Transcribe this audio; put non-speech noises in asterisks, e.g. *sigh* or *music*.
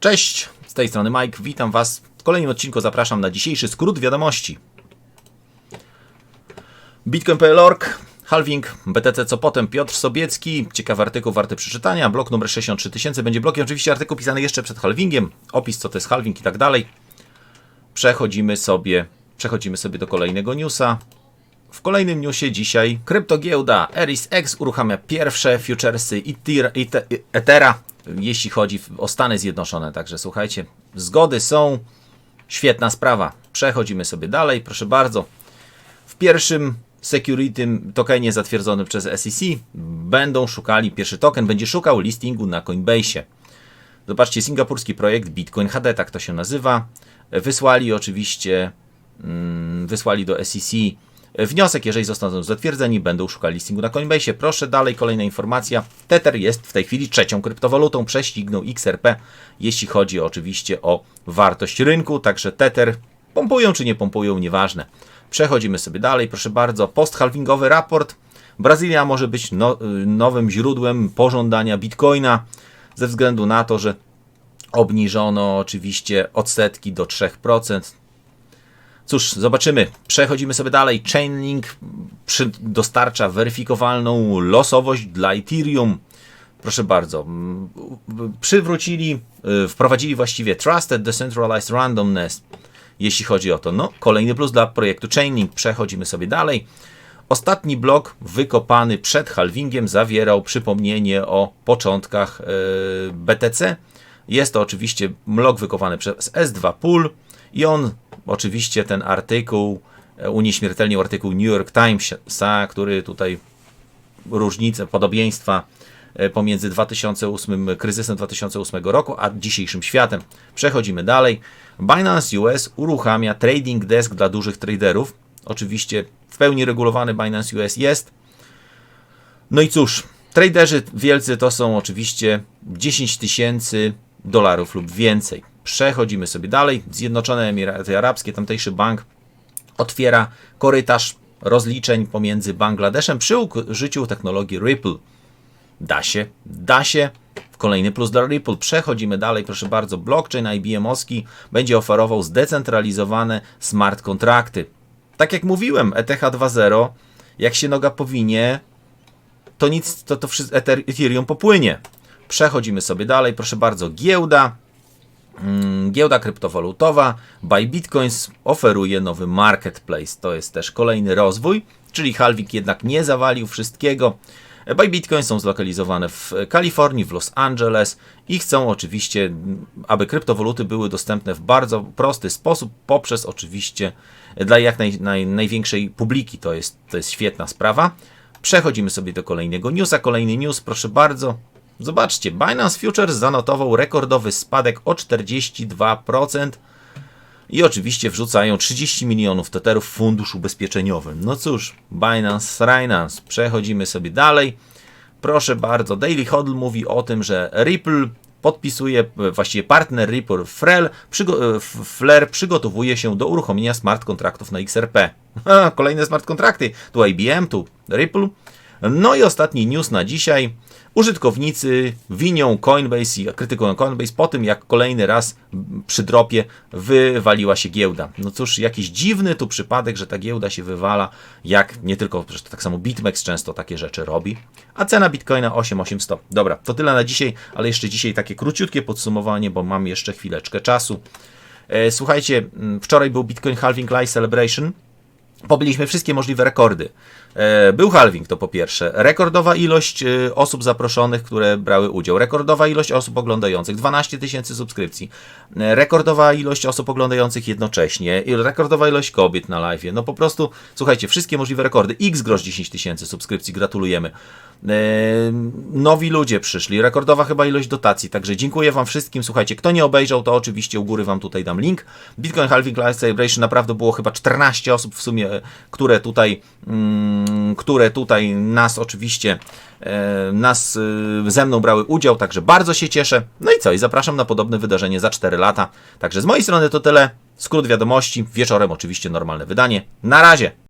Cześć, z tej strony Mike, witam Was. W kolejnym odcinku zapraszam na dzisiejszy skrót wiadomości. Bitcoin.org, halving, BTC co potem, Piotr Sobiecki, ciekawy artykuł warty przeczytania, blok numer 63000 będzie blokiem, oczywiście artykuł pisany jeszcze przed halvingiem, opis co to jest halving i tak dalej. Przechodzimy sobie, przechodzimy sobie do kolejnego newsa. W kolejnym newsie dzisiaj kryptogiełda Eris X uruchamia pierwsze futuresy Ethera, jeśli chodzi o Stany Zjednoczone. Także słuchajcie, zgody są. Świetna sprawa. Przechodzimy sobie dalej, proszę bardzo. W pierwszym security tokenie zatwierdzonym przez SEC będą szukali, pierwszy token będzie szukał listingu na Coinbase. Zobaczcie, singapurski projekt Bitcoin HD, tak to się nazywa. Wysłali oczywiście, mm, wysłali do SEC wniosek, jeżeli zostaną zatwierdzeni, będą szukali listingu na Coinbase. Proszę dalej, kolejna informacja. Tether jest w tej chwili trzecią kryptowalutą, prześcignął XRP, jeśli chodzi oczywiście o wartość rynku, także Tether pompują czy nie pompują, nieważne. Przechodzimy sobie dalej, proszę bardzo. Post-halvingowy raport. Brazylia może być no, nowym źródłem pożądania bitcoina ze względu na to, że obniżono oczywiście odsetki do 3%. Cóż, zobaczymy. Przechodzimy sobie dalej. Chainlink dostarcza weryfikowalną losowość dla Ethereum. Proszę bardzo. mm, Przywrócili, y, wprowadzili właściwie Trusted Decentralized Randomness, jeśli chodzi o to. No, kolejny plus dla projektu Chainlink. Przechodzimy sobie dalej. Ostatni blok wykopany przed halvingiem zawierał przypomnienie o początkach y, BTC. Jest to oczywiście blok wykopany przez S2 Pool i on oczywiście ten artykuł e, unieśmiertelnił artykuł New York Timesa, który tutaj różnice, podobieństwa e, pomiędzy 2008, kryzysem 2008 roku, a dzisiejszym światem. Przechodzimy dalej. Binance US uruchamia trading desk dla dużych traderów. Oczywiście w pełni regulowany Binance US jest. No i cóż, traderzy wielcy to są oczywiście 10 tysięcy dolarów lub więcej. Przechodzimy sobie dalej. Zjednoczone Emiraty Arabskie, tamtejszy bank otwiera korytarz rozliczeń pomiędzy Bangladeszem przy użyciu technologii Ripple. Da się, da się. Kolejny plus dla Ripple. Przechodzimy dalej, proszę bardzo. Blockchain IBM-owski będzie oferował zdecentralizowane smart kontrakty. Tak jak mówiłem, ETH 2.0, jak się noga powinie, to nic, to, to Ethereum popłynie. Przechodzimy sobie dalej, proszę bardzo. Giełda, Giełda kryptowalutowa Buy Bitcoins oferuje nowy marketplace. To jest też kolejny rozwój, czyli Halvik jednak nie zawalił wszystkiego. Buy Bitcoins są zlokalizowane w Kalifornii, w Los Angeles i chcą oczywiście, mm, aby kryptowaluty były dostępne w bardzo prosty sposób, poprzez oczywiście dla jak naj, naj, największej publiki. To jest, to jest świetna sprawa. Przechodzimy sobie do kolejnego newsa. Kolejny news, proszę bardzo. Zobaczcie, Binance Futures zanotował rekordowy spadek o 42% i oczywiście wrzucają 30 milionów teterów w fundusz ubezpieczeniowy. No cóż, Binance, Binance, przechodzimy sobie dalej. Proszę bardzo, Daily Hodl mówi o tym, że Ripple podpisuje, właściwie partner Ripple Frel, przygo- e, Flair przygotowuje się do uruchomienia smart kontraktów na XRP. Ha, *laughs* kolejne smart kontrakty, tu IBM, tu Ripple. No i ostatni news na dzisiaj. Użytkownicy winią Coinbase i krytykują Coinbase po tym, jak kolejny raz przy dropie wywaliła się giełda. No cóż, jakiś dziwny tu przypadek, że ta giełda się wywala, jak nie tylko, zresztą tak samo BitMEX często takie rzeczy robi. A cena Bitcoina 8800. Dobra, to tyle na dzisiaj, ale jeszcze dzisiaj takie króciutkie podsumowanie, bo mam jeszcze chwileczkę czasu. E, Słuchajcie, wczoraj był Bitcoin Halving Live Celebration. Pobiliśmy wszystkie możliwe rekordy. E, Był halving, to po pierwsze. Rekordowa ilość e, osób zaproszonych, które brały udział. Rekordowa ilość osób oglądających. 12 tysięcy subskrypcji. E, Rekordowa ilość osób oglądających jednocześnie. Rekordowa ilość kobiet na live. No po prostu, słuchajcie, wszystkie możliwe rekordy. X grosz 10 tysięcy subskrypcji. Gratulujemy. Nowi ludzie przyszli. Rekordowa chyba ilość dotacji. Także dziękuję Wam wszystkim. Słuchajcie, kto nie obejrzał, to oczywiście u góry Wam tutaj dam link. Bitcoin Halving Live Celebration naprawdę było chyba 14 osób w sumie, które tutaj, mm, które tutaj nas oczywiście, e, nas e, ze mną brały udział, także bardzo się cieszę. No i co? I zapraszam na podobne wydarzenie za 4 lata. Także z mojej strony to tyle. Skrót wiadomości. Wieczorem oczywiście normalne wydanie. Na razie!